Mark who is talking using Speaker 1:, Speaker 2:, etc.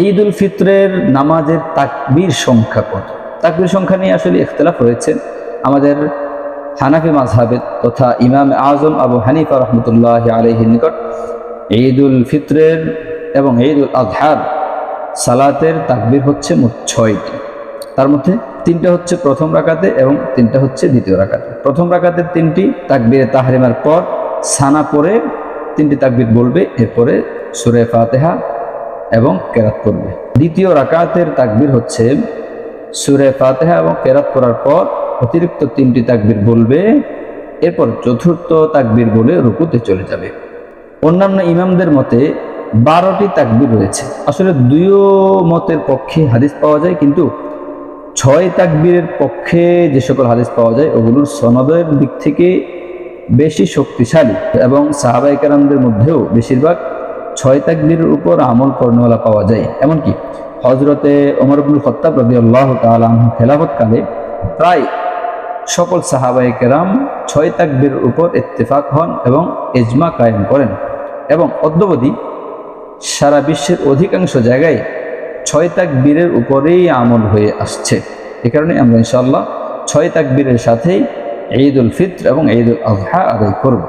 Speaker 1: ঈদ উল ফিতরের নামাজের তাকবির সংখ্যা কত? তাকবির সংখ্যা নিয়ে আসলে ইখতলাফ রয়েছে। আমাদের হানাফি মাঝহাবে তথা ইমাম আজম আবু হানিফা রহমতুল্লাহ আলহির নিকট ঈদ উল ফিতরের এবং ঈদ উল আজহার সালাতের তাকবির হচ্ছে মোট ছয়টি। তার মধ্যে তিনটা হচ্ছে প্রথম রাকাতে এবং তিনটা হচ্ছে দ্বিতীয় রাকাতে। প্রথম রাকাতের তিনটি তাকবীরে তাহরিমার পর সানা পরে তিনটি তাকবির বলবে। এরপরে সুরে ফাতেহা এবং কেরাত করবে দ্বিতীয় রাকাতের তাকবির হচ্ছে সুরে ফাতেহা এবং কেরাত করার পর অতিরিক্ত তিনটি তাকবির বলবে, এরপর চতুর্থ তাকবির বলে রুকুতে চলে যাবে। অন্যান্য ইমামদের মতে বারোটি তাকবির রয়েছে। আসলে দুইও মতের পক্ষে হাদিস পাওয়া যায়, কিন্তু ছয় তাকবীরের পক্ষে যে সকল হাদিস পাওয়া যায়, ওগুলোর সনদের দিক থেকে বেশি শক্তিশালী এবং সাহাবাই কারামদের মধ্যেও বেশিরভাগ ছয় তাকবীরের উপর আমল কর্ণওয়ালা পাওয়া যায়। এমনকি হজরতে ওমর আব্দুল খত্তাব রবি আল্লাহ তালাহ খেলাফতকালে প্রায় সকল সাহাবাই কেরাম ছয় তাকবীর উপর ইত্তেফাক হন এবং এজমা কায়েম করেন এবং অদ্যবধি সারা বিশ্বের অধিকাংশ জায়গায় ছয় তাকবীরের উপরেই আমল হয়ে আসছে। এ কারণে আমরা ইনশাআল্লাহ ছয় তাকবীরের সাথেই ঈদ উল ফিত্র এবং ঈদ উল আজহা আদায় করব।